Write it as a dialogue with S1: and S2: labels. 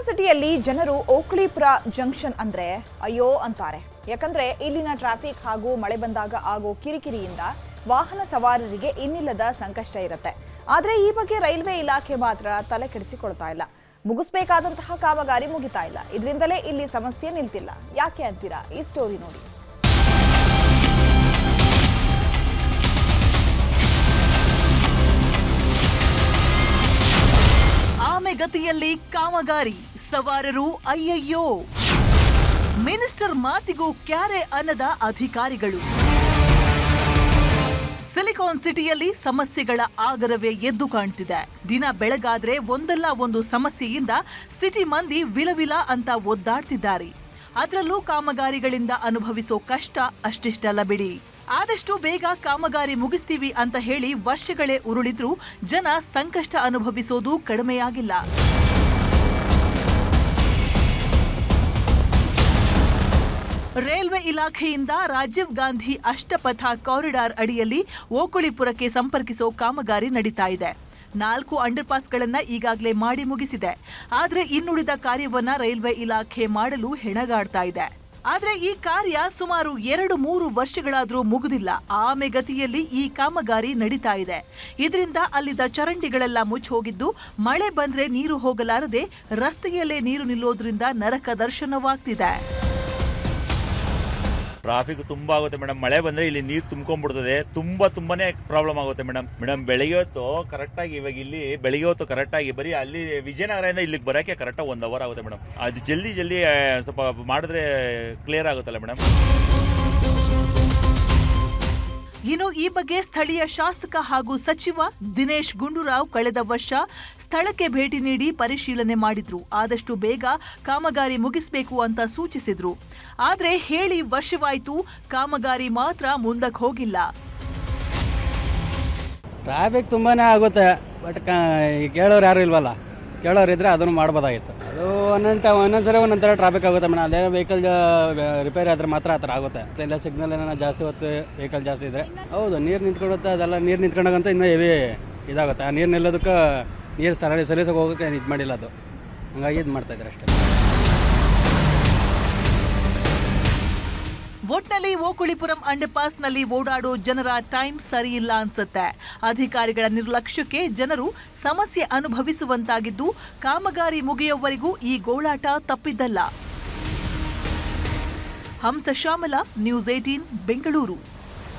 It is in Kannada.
S1: ಸಿಲಿಕಾನ್ ಸಿಟಿಯಲ್ಲಿ ಜನರು ಓಕ್ಳಿಪುರ ಜಂಕ್ಷನ್ ಅಂದ್ರೆ ಅಯ್ಯೋ ಅಂತಾರೆ. ಯಾಕಂದ್ರೆ ಇಲ್ಲಿನ ಟ್ರಾಫಿಕ್ ಹಾಗೂ ಮಳೆ ಬಂದಾಗ ಆಗೋ ಕಿರಿಕಿರಿಯಿಂದ ವಾಹನ ಸವಾರರಿಗೆ ಇನ್ನಿಲ್ಲದ ಸಂಕಷ್ಟ ಇರುತ್ತೆ. ಆದ್ರೆ ಈ ಬಗ್ಗೆ ರೈಲ್ವೆ ಇಲಾಖೆ ಮಾತ್ರ ತಲೆ ಕೆಡಿಸಿಕೊಳ್ತಾ ಇಲ್ಲ. ಮುಗಿಸ್ಬೇಕಾದಂತಹ ಕಾಮಗಾರಿ ಮುಗಿತಾ ಇಲ್ಲ. ಇದರಿಂದಲೇ ಇಲ್ಲಿ ಸಮಸ್ಯೆ ನಿಲ್ತಿಲ್ಲ. ಯಾಕೆ ಅಂತೀರಾ? ಈ ಸ್ಟೋರಿ ನೋಡಿ.
S2: ಆಮೆಗತಿಯಲ್ಲಿ ಕಾಮಗಾರಿ. ಸವಾರರು ಅಯ್ಯಯ್ಯೋ ಮಿನಿಸ್ಟರ್ ಮಾತಿಗೂ ಕ್ಯಾರೆ ಅನ್ನದ ಅಧಿಕಾರಿಗಳು. ಸಿಲಿಕಾನ್ ಸಿಟಿಯಲ್ಲಿ ಸಮಸ್ಯೆಗಳ ಆಗರವೇ ಎದ್ದು ಕಾಣ್ತಿದೆ. ದಿನ ಬೆಳಗಾದ್ರೆ ಒಂದಲ್ಲ ಒಂದು ಸಮಸ್ಯೆಯಿಂದ ಸಿಟಿ ಮಂದಿ ವಿಲವಿಲ ಅಂತ ಒದ್ದಾಡ್ತಿದ್ದಾರೆ. ಅದರಲ್ಲೂ ಕಾಮಗಾರಿಗಳಿಂದ ಅನುಭವಿಸೋ ಕಷ್ಟ ಅಷ್ಟಿಷ್ಟಲ್ಲ ಬಿಡಿ. ಆದಷ್ಟು ಬೇಗ ಕಾಮಗಾರಿ ಮುಗಿಸ್ತೀವಿ ಅಂತ ಹೇಳಿ ವರ್ಷಗಳೇ ಉರುಳಿದ್ರೂ ಜನ ಸಂಕಷ್ಟ ಅನುಭವಿಸೋದು ಕಡಿಮೆಯಾಗಿಲ್ಲ. ರೈಲ್ವೆ ಇಲಾಖೆಯಿಂದ ರಾಜೀವ್ ಗಾಂಧಿ ಅಷ್ಟಪಥ ಕಾರಿಡಾರ್ ಅಡಿಯಲ್ಲಿ ಓಕುಳಿಪುರಕ್ಕೆ ಸಂಪರ್ಕಿಸೋ ಕಾಮಗಾರಿ ನಡೀತಾ ಇದೆ. ನಾಲ್ಕು ಅಂಡರ್ಪಾಸ್ಗಳನ್ನ ಈಗಾಗಲೇ ಮಾಡಿ ಮುಗಿಸಿದೆ. ಆದರೆ ಇನ್ನುಳಿದ ಕಾರ್ಯವನ್ನ ರೈಲ್ವೆ ಇಲಾಖೆ ಮಾಡಲು ಹೆಣಗಾಡ್ತಾ ಇದೆ. ಆದ್ರೆ ಈ ಕಾರ್ಯ ಸುಮಾರು ಎರಡು ಮೂರು ವರ್ಷಗಳಾದ್ರೂ ಮುಗುದಿಲ್ಲ. ಆಮೆಗತಿಯಲ್ಲಿ ಈ ಕಾಮಗಾರಿ ನಡೀತಾ ಇದೆ. ಇದರಿಂದ ಅಲ್ಲಿದ್ದ ಚರಂಡಿಗಳೆಲ್ಲ ಮುಚ್ಚಿ ಹೋಗಿದ್ದು, ಮಳೆ ಬಂದ್ರೆ ನೀರು ಹೋಗಲಾರದೆ ರಸ್ತೆಯಲ್ಲೇ ನೀರು ನಿಲ್ಲೋದ್ರಿಂದ ನರಕ ದರ್ಶನವಾಗ್ತಿದೆ.
S3: ಟ್ರಾಫಿಕ್ ತುಂಬಾ ಆಗುತ್ತೆ ಮೇಡಮ್ ಮಳೆ ಬಂದ್ರೆ ಇಲ್ಲಿ ನೀರು ತುಂಬ್ಕೊಂಡ್ಬಿಡ್ತದೆ. ತುಂಬಾ ತುಂಬಾನೇ ಪ್ರಾಬ್ಲಮ್ ಆಗುತ್ತೆ ಮೇಡಮ್ ಮೇಡಮ್ ಬೆಳಗ್ಗೆ ಹೊತ್ತು ಕರೆಕ್ಟಾಗಿ ಇವಾಗ ಇಲ್ಲಿ ಬೆಳಗ್ಗೆ ಹೊತ್ತು ಕರೆಕ್ಟಾಗಿ ಬರೀ ಅಲ್ಲಿ ವಿಜಯನಗರದಿಂದ ಇಲ್ಲಿಗೆ ಬರೋಕ್ಕೆ ಕರೆಕ್ಟ್ ಒಂದ್ ಅವರ್ ಆಗುತ್ತೆ ಮೇಡಮ್ ಅದು ಜಲ್ದಿ ಜಲ್ದಿ ಸ್ವಲ್ಪ ಮಾಡಿದ್ರೆ ಕ್ಲಿಯರ್ ಆಗುತ್ತಲ್ಲ ಮೇಡಮ್
S2: ಇನ್ನು ಈ ಬಗ್ಗೆ ಸ್ಥಳೀಯ ಶಾಸಕ ಹಾಗೂ ಸಚಿವ ದಿನೇಶ್ ಗುಂಡೂರಾವ್ ಕಳೆದ ವರ್ಷ ಸ್ಥಳಕ್ಕೆ ಭೇಟಿ ನೀಡಿ ಪರಿಶೀಲನೆ ಮಾಡಿದ್ರು. ಆದಷ್ಟು ಬೇಗ ಕಾಮಗಾರಿ ಮುಗಿಸಬೇಕು ಅಂತ ಸೂಚಿಸಿದ್ರು. ಆದರೆ ಹೇಳಿ ವರ್ಷವಾಯಿತು, ಕಾಮಗಾರಿ ಮಾತ್ರ ಮುಂದಕ್ಕೆ ಹೋಗಿಲ್ಲ.
S4: ಟ್ರಾಫಿಕ್ ತುಂಬಾನೇ ಆಗುತ್ತೆ ಬಟ್ ಕೇಳೋರು ಯಾರು ಇಲ್ವಲ್ಲ? ಕೇಳೋರು ಇದ್ರೆ ಅದನ್ನು ಮಾಡ್ಬೋದಾಗಿತ್ತು. ಒಂದೊಂದು ಒಂದೊಂದು ಸರಿ ಒಂದೊಂದು ಥರ ಟ್ರಾಫಿಕ್ ಆಗುತ್ತೆ ಮೇಡಮ್. ಅದೇ ವೆಹಿಕಲ್ ರಿಪೇರಿ ಆದರೆ ಮಾತ್ರ ಆ ಥರ ಆಗುತ್ತೆ. ಎಲ್ಲ ಸಿಗ್ನಲ್ ಏನೋ ಜಾಸ್ತಿ ಹೊತ್ತು ವೆಹಿಕಲ್ ಜಾಸ್ತಿ ಇದ್ದರೆ ಹೌದು, ನೀರು ನಿಂತ್ಕೊಳ್ಳುತ್ತೆ ಅದೆಲ್ಲ ನೀರು ನಿಂತ್ಕೊಂಡಾಗಂತ ಇನ್ನೂ ಹೆವಿ ಇದಾಗುತ್ತೆ. ಆ ನೀರು ನಿಲ್ಲೋದಕ್ಕೆ ನೀರು ಸರಳಿ ಸಲೀಸಾಗಿ ಹೋಗೋಕ್ಕೆ ಇದು ಮಾಡಿಲ್ಲ ಅದು. ಹಂಗಾಗಿ ಇದು ಮಾಡ್ತಾ ಇದ್ದಾರೆ ಅಷ್ಟೇ.
S2: ಒಟ್ನಲ್ಲಿ ಓಕುಳಿಪುರಂ ಅಂಡರ್ಪಾಸ್ನಲ್ಲಿ ಓಡಾಡೋ ಜನರ ಟೈಮ್ ಸರಿಯಿಲ್ಲ ಅನ್ಸುತ್ತೆ. ಅಧಿಕಾರಿಗಳ ನಿರ್ಲಕ್ಷ್ಯಕ್ಕೆ ಜನರು ಸಮಸ್ಯೆ ಅನುಭವಿಸುವಂತಾಗಿದ್ದು, ಕಾಮಗಾರಿ ಮುಗಿಯುವವರೆಗೂ ಈ ಗೋಳಾಟ ತಪ್ಪಿದ್ದಲ್ಲ. Hamsa Shyamala, news eighteen Bengaluru.